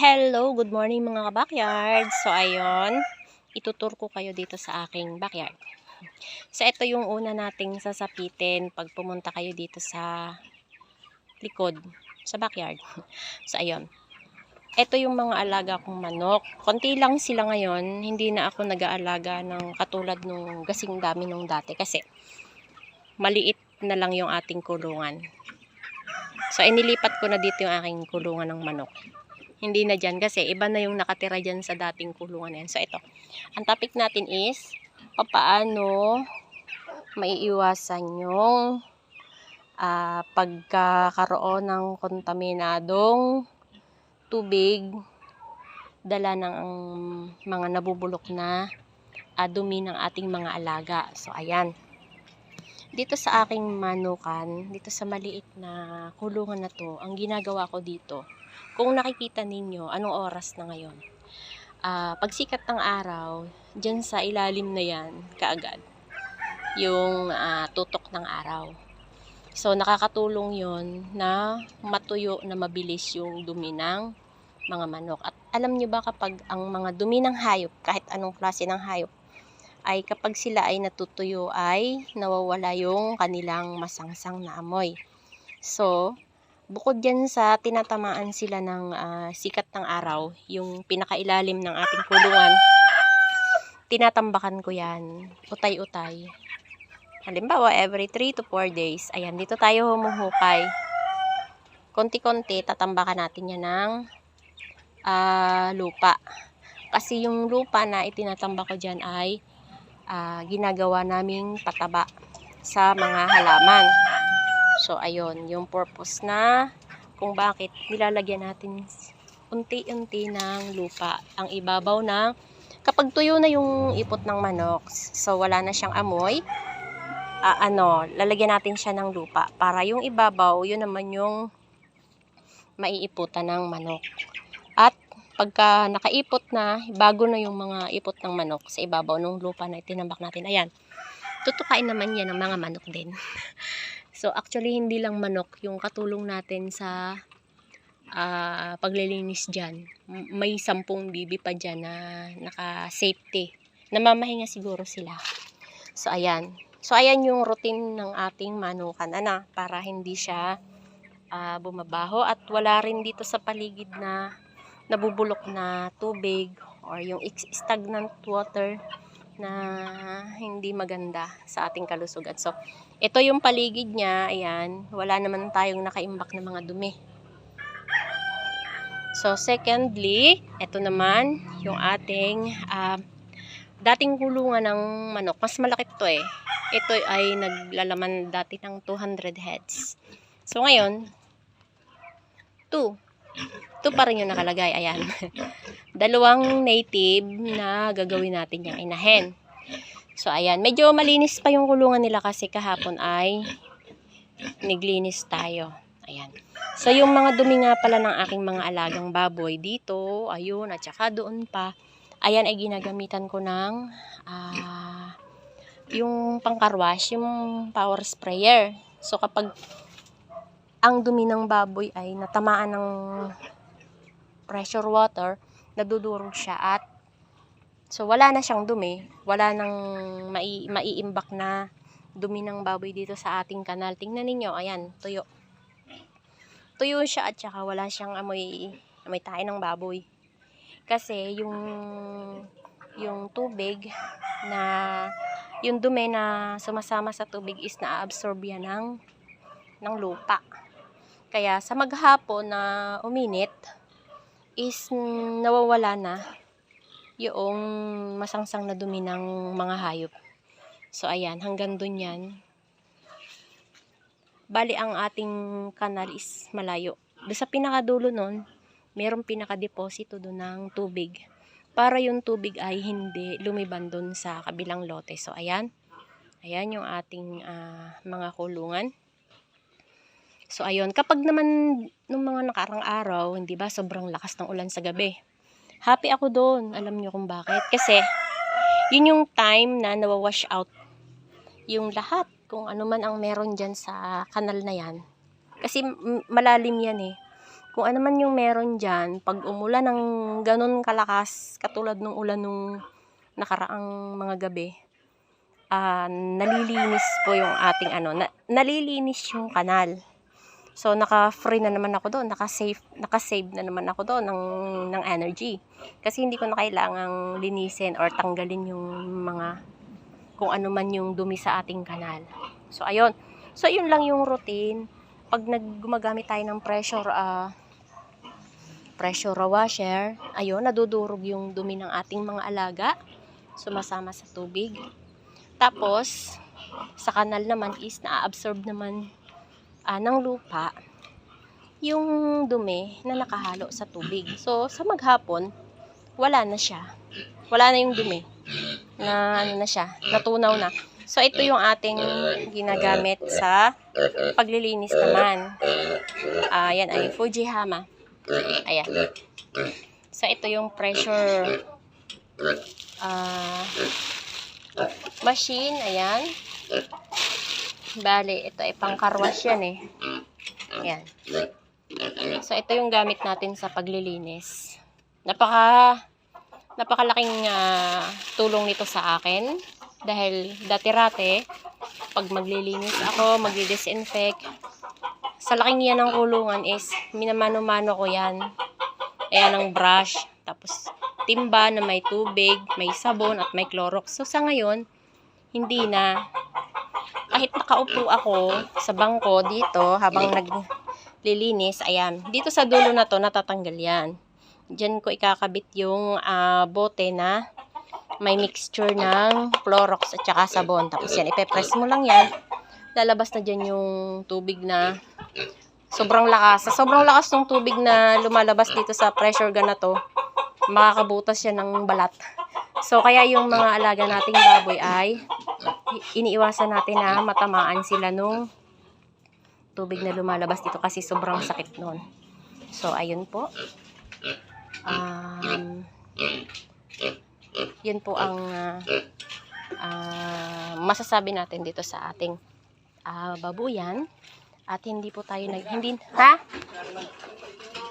Hello, good morning mga ka-backyard. So ayun, itutur ko kayo dito sa aking backyard. So ito yung una nating sasapitin pag pumunta kayo dito sa likod, sa backyard. So ayun. Ito yung mga alaga kong manok. Konti lang sila ngayon, hindi na ako nag-aalaga ng katulad nung gasing dami nung dati kasi maliit na lang yung ating kulungan. So inilipat ko na dito yung aking kulungan ng manok hindi na dyan kasi iba na yung nakatira dyan sa dating kulungan na yan. So, ito. Ang topic natin is paano maiiwasan yung uh, pagkakaroon ng kontaminadong tubig dala ng mga nabubulok na uh, ng ating mga alaga. So, ayan. Dito sa aking manukan, dito sa maliit na kulungan na to, ang ginagawa ko dito, kung nakikita ninyo, anong oras na ngayon? Uh, pagsikat ng araw, dyan sa ilalim na yan, kaagad, yung uh, tutok ng araw. So, nakakatulong yon na matuyo na mabilis yung dumi ng mga manok. At alam nyo ba kapag ang mga dumi ng hayop, kahit anong klase ng hayop, ay kapag sila ay natutuyo ay nawawala yung kanilang masangsang na amoy. So, bukod dyan sa tinatamaan sila ng uh, sikat ng araw, yung pinakailalim ng ating kulungan, tinatambakan ko yan, utay-utay. Halimbawa, every 3 to 4 days, ayan, dito tayo humuhukay. Konti-konti, tatambakan natin yan ng uh, lupa. Kasi yung lupa na itinatambak ko dyan ay uh, ginagawa naming pataba sa mga halaman. So, ayun, yung purpose na kung bakit nilalagyan natin unti-unti ng lupa ang ibabaw ng kapag tuyo na yung ipot ng manok, so wala na siyang amoy, uh, ano, lalagyan natin siya ng lupa para yung ibabaw, yun naman yung maiiputan ng manok. Pagka nakaipot na, bago na yung mga ipot ng manok sa ibabaw ng lupa na itinambak natin. Ayan, tutukain naman yan ng mga manok din. So, actually, hindi lang manok yung katulong natin sa uh, paglilinis dyan. May sampung bibi pa dyan na naka-safety. Namamahinga siguro sila. So, ayan. So, ayan yung routine ng ating manukan, ana, para hindi siya uh, bumabaho. At wala rin dito sa paligid na nabubulok na tubig or yung stagnant water na hindi maganda sa ating kalusugan. So, ito yung paligid niya, ayan, wala naman tayong nakaimbak na mga dumi. So, secondly, ito naman yung ating uh, dating kulungan ng manok. Mas malaki to eh. Ito ay naglalaman dati ng 200 heads. So, ngayon, 2. 2 pa rin yung nakalagay. Ayan. Dalawang native na gagawin natin yung inahen. So, ayan. Medyo malinis pa yung kulungan nila kasi kahapon ay niglinis tayo. Ayan. So, yung mga dumi nga pala ng aking mga alagang baboy dito, ayun, at saka doon pa, ayan ay ginagamitan ko ng uh, yung pangkarwash, yung power sprayer. So, kapag ang dumi ng baboy ay natamaan ng pressure water, nadudurog siya at So, wala na siyang dumi. Wala nang mai maiimbak na dumi ng baboy dito sa ating kanal. Tingnan ninyo, ayan, tuyo. Tuyo siya at saka wala siyang amoy, amoy tayo ng baboy. Kasi yung yung tubig na yung dumi na sumasama sa tubig is na-absorb yan ng, ng lupa. Kaya sa maghapon na uminit is nawawala na yung masangsang na dumi ng mga hayop. So, ayan, hanggang dun yan. Bali, ang ating kanal is malayo. Doon sa pinakadulo nun, mayroong pinakadeposito doon ng tubig. Para yung tubig ay hindi lumiban doon sa kabilang lote. So, ayan. Ayan yung ating uh, mga kulungan. So, ayun. Kapag naman nung mga nakarang araw, hindi ba, sobrang lakas ng ulan sa gabi Happy ako doon. Alam niyo kung bakit? Kasi, yun yung time na nawawash out yung lahat. Kung ano man ang meron dyan sa kanal na yan. Kasi malalim yan eh. kung ano man yung meron dyan, pag umulan ng ganun kalakas, katulad ng ulan nung nakaraang mga gabi, ah, nalilinis po yung ating ano, na, nalilinis yung kanal. So, naka-free na naman ako doon, naka-save, naka-save na naman ako doon ng, ng energy. Kasi hindi ko na kailangang linisin or tanggalin yung mga kung ano man yung dumi sa ating kanal. So, ayun. So, yun lang yung routine. Pag naggumagamit tayo ng pressure, ah, pressure washer, ayun, nadudurog yung dumi ng ating mga alaga. Sumasama sa tubig. Tapos, sa kanal naman is na-absorb naman ah, ng lupa yung dumi na nakahalo sa tubig. So, sa maghapon, wala na siya. Wala na yung dumi. Na ano na siya, natunaw na. So, ito yung ating ginagamit sa paglilinis naman. Ah, yan ay Fujihama. Ayan. So, ito yung pressure ah, machine. Ayan. Bali, ito ay pangkarwas yan eh. Ayan. So, ito yung gamit natin sa paglilinis. Napaka, napakalaking ah, tulong nito sa akin. Dahil dati-rate, pag maglilinis ako, magdi-disinfect, sa laking yan ng kulungan is, minamano-mano ko yan. Ayan ang brush. Tapos, timba na may tubig, may sabon, at may Clorox. So, sa ngayon, hindi na. Kahit nakaupo ako sa bangko dito, habang naglilinis, ayan. Dito sa dulo na to, natatanggal yan. Diyan ko ikakabit yung ah, bote na may mixture ng Clorox at saka sabon. Tapos yan, ipepress mo lang yan. Lalabas na dyan yung tubig na sobrang lakas. Sa sobrang lakas ng tubig na lumalabas dito sa pressure gun na to, makakabutas yan ng balat. So, kaya yung mga alaga nating baboy ay iniiwasan natin na matamaan sila nung tubig na lumalabas dito kasi sobrang sakit nun. So, ayun po. Um, yun po ang ah, ah, masasabi natin dito sa ating ah, babuyan. At hindi po tayo nag... Hindi... Ha?